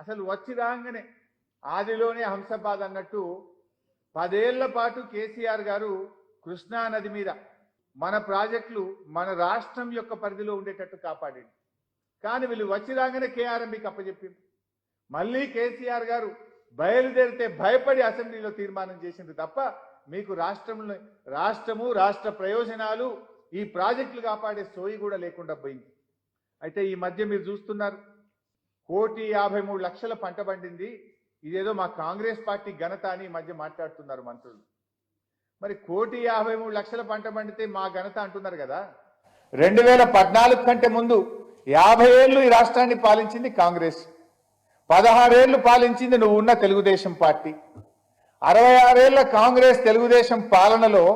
అసలు వచ్చి రాగానే ఆదిలోనే హంసబాద్ అన్నట్టు పదేళ్ళ పాటు కేసీఆర్ గారు కృష్ణా నది మీద మన ప్రాజెక్టులు మన రాష్ట్రం యొక్క పరిధిలో ఉండేటట్టు కాపాడింది కానీ వీళ్ళు వచ్చి రాగానే కేఆర్ఎంబికి అప్పచెప్పింది మళ్ళీ కేసీఆర్ గారు బయలుదేరితే భయపడి అసెంబ్లీలో తీర్మానం చేసింది తప్ప మీకు రాష్ట్రంలో రాష్ట్రము రాష్ట్ర ప్రయోజనాలు ఈ ప్రాజెక్టులు కాపాడే సోయి కూడా లేకుండా పోయింది. అయితే ఈ మధ్య మీరు చూస్తున్నారు కోటి యాభై మూడు లక్షల పంట పండింది. ఇదేదో మా కాంగ్రెస్ పార్టీ ఘనత అని మధ్య మాట్లాడుతున్నారు మంత్రులు. మరి కోటి యాభై మూడు లక్షల పంట పండితే మా ఘనత అంటున్నారు కదా. రెండు వేల పద్నాలుగు కంటే ముందు యాభై ఏళ్ళు ఈ రాష్ట్రాన్ని పాలించింది కాంగ్రెస్. పదహారేళ్ళు పాలించింది నువ్వు ఉన్న తెలుగుదేశం పార్టీ. అరవై ఆరేళ్ళ కాంగ్రెస్ తెలుగుదేశం పాలనలో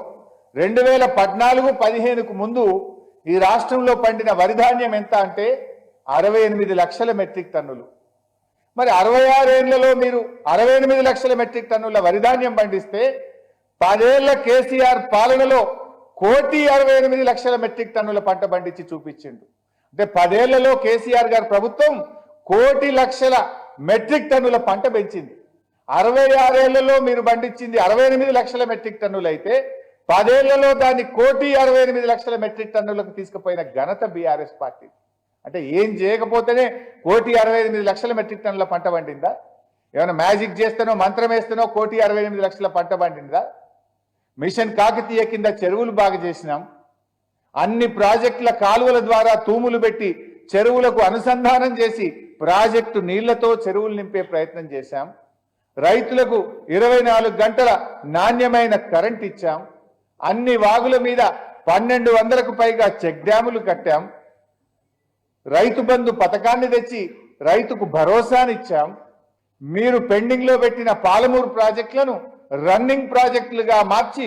రెండు వేల పద్నాలుగు పదిహేనుకు ముందు ఈ రాష్ట్రంలో పండిన వరిధాన్యం ఎంత అంటే అరవై ఎనిమిది లక్షల మెట్రిక్ టన్నులు. మరి అరవై ఆరేళ్ళలో మీరు అరవై ఎనిమిది లక్షల మెట్రిక్ టన్నుల వరిధాన్యం పండిస్తే పదేళ్ళ కేసీఆర్ పాలనలో కోటి అరవై ఎనిమిది లక్షల మెట్రిక్ టన్నుల పంట పండించి చూపించిండు. అంటే పదేళ్ళలో కేసీఆర్ గారి ప్రభుత్వం కోటి లక్షల మెట్రిక్ టన్నుల పంట పెంచింది. అరవై ఆరేళ్ళలో మీరు పండించింది అరవై ఎనిమిది లక్షల మెట్రిక్ టన్నులు అయితే పదేళ్ళలో దాన్ని కోటి అరవై ఎనిమిది లక్షల మెట్రిక్ టన్నులకు తీసుకుపోయిన ఘనత బీఆర్ఎస్ పార్టీ అంటే ఏం చేయకపోతేనే కోటి అరవై ఎనిమిది లక్షల మెట్రిక్ టన్నుల పంట పండిందా? ఏమైనా మ్యాజిక్ చేస్తేనో మంత్రం వేస్తేనో కోటి అరవై ఎనిమిది లక్షల పంట పండిందా? మిషన్ కాకతీయ కింద చెరువులు బాగా చేసినాం. అన్ని ప్రాజెక్టుల కాలువల ద్వారా తూములు పెట్టి చెరువులకు అనుసంధానం చేసి ప్రాజెక్టు నీళ్ళతో చెరువులు నింపే ప్రయత్నం చేశాం. రైతులకు ఇరవై నాలుగు గంటల నాణ్యమైన కరెంట్ ఇచ్చాం. అన్ని వాగుల మీద పన్నెండు వందలకు పైగా చెక్ డ్యాములు కట్టాం. రైతు బంధు పథకాన్ని తెచ్చి రైతుకు భరోసానిచ్చాం. మీరు పెండింగ్లో పెట్టిన పాలమూరు ప్రాజెక్టులను రన్నింగ్ ప్రాజెక్టులుగా మార్చి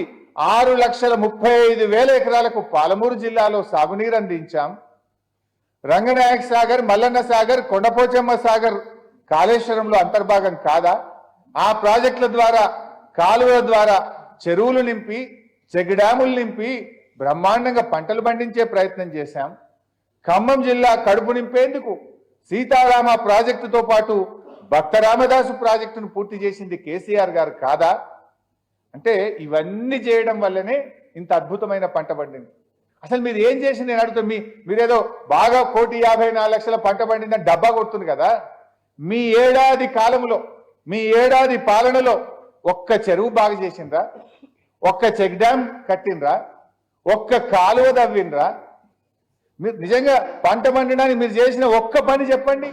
ఆరు లక్షల ముప్పై ఐదు వేల ఎకరాలకు పాలమూరు జిల్లాలో సాగునీరు అందించాం. రంగనాయక సాగర్ మల్లన్న సాగర్ కొండపోచమ్మ సాగర్ కాళేశ్వరంలో అంతర్భాగం కాదా? ఆ ప్రాజెక్టుల ద్వారా కాలువల ద్వారా చెరువులు నింపి చెక్ డ్యాములు నింపి బ్రహ్మాండంగా పంటలు పండించే ప్రయత్నం చేశాం. ఖమ్మం జిల్లా కడుపు నింపేందుకు సీతారామ ప్రాజెక్టుతో పాటు భక్త రామదాసు ప్రాజెక్టును పూర్తి చేసింది కేసీఆర్ గారు కాదా? అంటే ఇవన్నీ చేయడం వల్లనే ఇంత అద్భుతమైన పంట పండింది. అసలు మీరు ఏం చేసి నేను అడుగుతాను మీ మీరేదో బాగా కోటి యాభై నాలుగు లక్షల పంట పండిందని డబ్బా కొడుతుంది కదా? మీ ఏడాది కాలంలో మీ ఏడాది పాలనలో ఒక్క చెరువు బాగా చేసిండ్రా? ఒక్క చెక్ డ్యామ్ కట్టిండ్రా? ఒక్క కాలువ తవ్విండ్రా? మీరు నిజంగా పంట పండడానికి మీరు చేసిన ఒక్క పని చెప్పండి.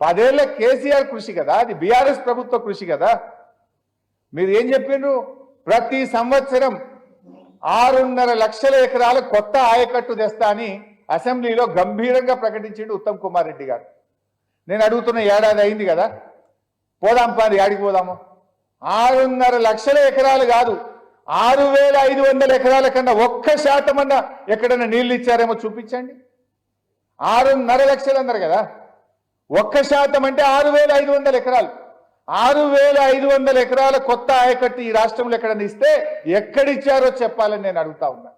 పదేళ్ళ కేసీఆర్ కృషి కదా అది బీఆర్ఎస్ ప్రభుత్వ కృషి కదా. మీరు ఏం చెప్పిండ్రు ప్రతి సంవత్సరం ఆరున్నర లక్షల ఎకరాల కొత్త ఆయకట్టు తెస్తా అని అసెంబ్లీలో గంభీరంగా ప్రకటించిండు ఉత్తమ్ కుమార్ రెడ్డి గారు. నేను అడుగుతున్న ఏడాది అయింది కదా పోదాం పని ఆడికి పోదాము. ఆరున్నర లక్షల ఎకరాలు కాదు ఆరు వేల ఐదు వందల ఎకరాల కన్నా ఒక్క శాతం అన్న ఎక్కడైనా నీళ్ళు ఇచ్చారేమో చూపించండి. ఆరున్నర లక్షలు అన్నారు కదా. ఒక్క శాతం అంటే ఆరు వేల ఐదు వందల ఎకరాలు. ఆరు వేల ఐదు వందల ఎకరాల కొత్త ఆయకట్టు ఈ రాష్ట్రంలో ఎక్కడైనా ఇస్తే ఎక్కడిచ్చారో చెప్పాలని నేను అడుగుతా ఉన్నా.